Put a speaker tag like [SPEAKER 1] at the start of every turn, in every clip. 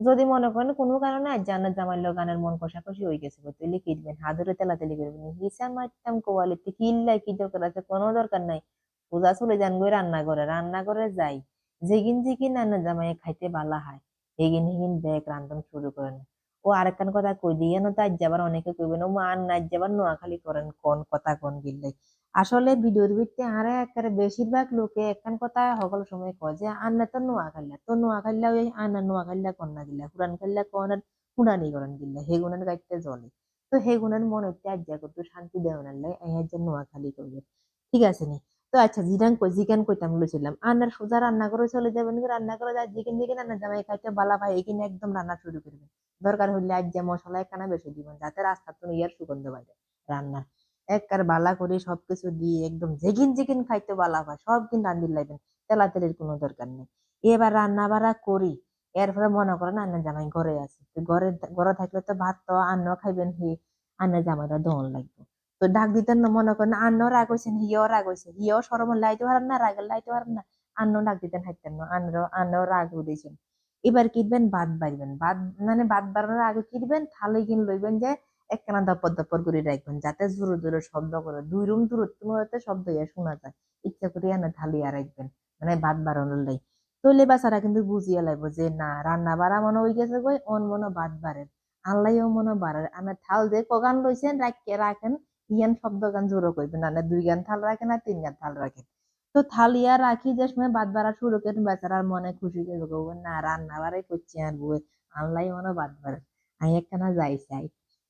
[SPEAKER 1] যদি মনে করেন কোনো কারণে আজ জান্নাত জামাইল গানের মন কষাকষি হয়ে গেছে তুইলে কিনবেন হাদুরে তেলাতেলি করবেন হিসা মারতাম কোয়ালিতে কিল্লাই কি দরকার আছে কোনো দরকার নাই। পূজা চলে যান গই রান্না করে রান্না করে যাই, যেগিন যেগিন রান্না জামাই খাইতে ভালো হয় হেগিন হেগিন ব্যাগ রান্ধন শুরু করেন। ও আরেকখান কথা কই দিয়ে না তো আজ যাবার অনেকে কইবেন, ও মা আর না যাবার নোয়াখালী করেন, কোন কথা কোন গিল্লাই। আসলে ভিডিওর ভিত্তি আরে একেবারে বেশিরভাগ লোকে একখান কথা সকল সময় কয় যে, আন্না তো নোয়া খাইলা তো নোয়া খাইলা ওই আন্না নোয়া খাইলা কন্যা গিলা পুরান খাইলা কনার পুরানি করেন গিলা হেগুনের গাইতে জলে তো হেগুনের মনে হচ্ছে আজ যা করতো, শান্তি দেওয়ার লাই এই যে নোয়া খালি করবে ঠিক আছে নি? তো আচ্ছা জিরান কই জিগান কইতাম লইছিলাম, আন্নার সোজা রান্না করে চলে যাবেন রান্না করে যা জিকেন জিকেন রান্না জামাই খাইতে বালা ভাই এখানে একদম রান্না শুরু করবেন দরকার হইলে আজ যে মশলা একখানা বেশি দিবেন, যাতে রাস্তা তো ইয়ার সুগন্ধ বাইরে, রান্নার। একবার বালা করে সবকিছু দিয়ে একদম যেগিন যেগিন খাইতে বালা হয়, সব কিন রান্দির লাইবেন তেলা তেলের কোনো দরকার নেই। এবার রান্না বাড়া করি, এরপরে মনে করেন আন্না জামাই ঘরে আছে, তো ঘরে ঘরে থাকলে তো ভাত তো আন্ন খাইবেন হি, আন্না জামাইটা দহন লাগবে। তো ডাক দিতেন না, মনে করেন আন্ন রাগ হয়েছেন হিও রাগ হয়েছে হিও সরম লাইতে পারেন না রাগের লাইতে পারেন না, আন্ন ডাক দিতেন, হাইতেন না, আন্ন আন্ন রাগ উঠেছেন এবার কিনবেন ভাত বাড়বেন, ভাত মানে ভাত বাড়ানোর আগে কিনবেন থালে কিন লইবেন যে একখানা দপর দপর করে রাখবেন যাতে জোরে জোরে শব্দ করে। দুই রুম দূরত্ব মধ্যে শব্দ ইয়া শোনা যায়। ইচ্ছা করে এনে ঢালিয়া রাখবেন মানে ভাত বাড়ানোর লাই। তৈলে বাচ্চারা কিন্তু বুঝিয়া লাগবো যে, না, রান্না বাড়া মনে হয়ে গেছে গই অন মনে ভাত বাড়েন আল্লাহও মনে বাড়ে। আমার থাল যে কগান লইছেন রাখকে রাখেন। ইয়ান শব্দ গান জোরে করবেন না দুই গান থাল রাখেন আর তিন গান থাল রাখেন। তো থালিয়া রাখি যে সময় ভাত বাড়া শুরু করেন, বেচারার মনে খুশি করে না, রান্না বাড়াই করছি আর বই আল্লাহ মনে ভাত বাড়ে। আমি একখানা যাই চাই।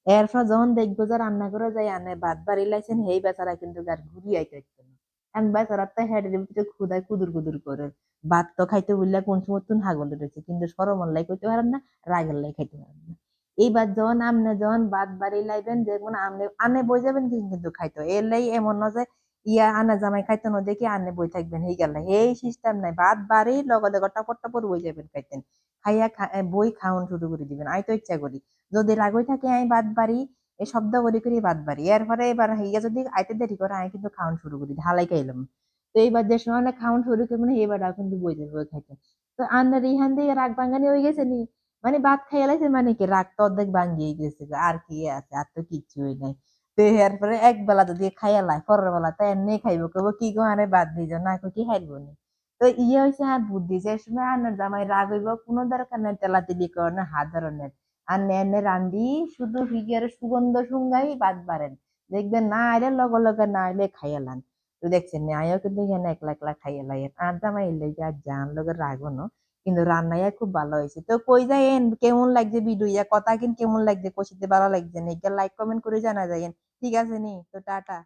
[SPEAKER 1] এরপর যখন দেখব যে রান্না করে যাই আনে ভাত বাড়ি লাইছেন হেই বেচারা কিন্তু আর ঘুরি আইতে না। কারণ বেচারা তো হেডের ভিতরে ক্ষুদায় কুদুর কুদুর করে ভাত তো খাইতে বললে কোন সময় তুন হাগল উঠেছে কিন্তু সরমন লাই করতে পারেন না রাগের লাই খাইতে পারেন না। এইবার যখন আমনে যখন ভাত বাড়ি লাইবেন দেখবেন আমনে, আনে বই যাবেন কিন্তু খাইতো। এর লাই এমন না যে ইয়া আনা জামাই খাইতেন না দেখি আনে বই থাকবেন এই গেল। এই সিস্টেম নাই ভাত বাড়ি লগে লগে টপর টপর বই যাবেন খাইতেন। খাইয়া বই খাওয়ান শুরু করে দিবেন আই তো ইচ্ছা করি। যদি রাগই থাকে আমি ভাত বাড়ি এই শব্দ করি করি ভাত বাড়ি। এরপরে এবার হইয়া যদি আইতে দেরি করে আমি কিন্তু খাওয়ান শুরু করি হালাই খাইলাম। তো এইবার যে সময় না খাওয়ান শুরু করি মানে এবার কিন্তু বই যাবে বই খাইতে। তো আন্নার ইহান দিয়ে রাগ ভাঙ্গানি হয়ে গেছে নি? মানে ভাত খাইয়া লাইছে মানে কি? রাগ তো অর্ধেক ভাঙ্গিয়ে গেছে, আর কি আছে? আর তো কিচ্ছুই নাই। তো এরপরে এক বেলা যদি খাইয়া লাই, পরের বেলা তো এমনি খাইব কেবো কি গো আরে বাদ দিজ না কি খাইব নি? তো ইয়ে হয়েছে আর বুদ্ধি যে সময় আন্নার জামাই রাগ হইব, কোনো দরকার নাই তেলাতেলি করে, না হাত ধরনের আর নেনে রান্দি শুধু ফিগের সুগন্ধ সুঙ্গাই বাদ বাড়েন। দেখবেন না আইলে লগে লগে না আইলে খাইয়ালান তো দেখছেন আয়ও কিন্তু এখানে একলা একলা খাইয়ালাই আর জামাই এলে আর জান লগে রাগো না কিন্তু রান্নাইয়া খুব ভালো হয়েছে তো কই যাইন কেমন লাগছে ভিডিও কথা কিন কেমন লাগছে? কষিতে ভালো লাগছে না? লাইক কমেন্ট করে জানা যাইন ঠিক আছে নি তো টাটা।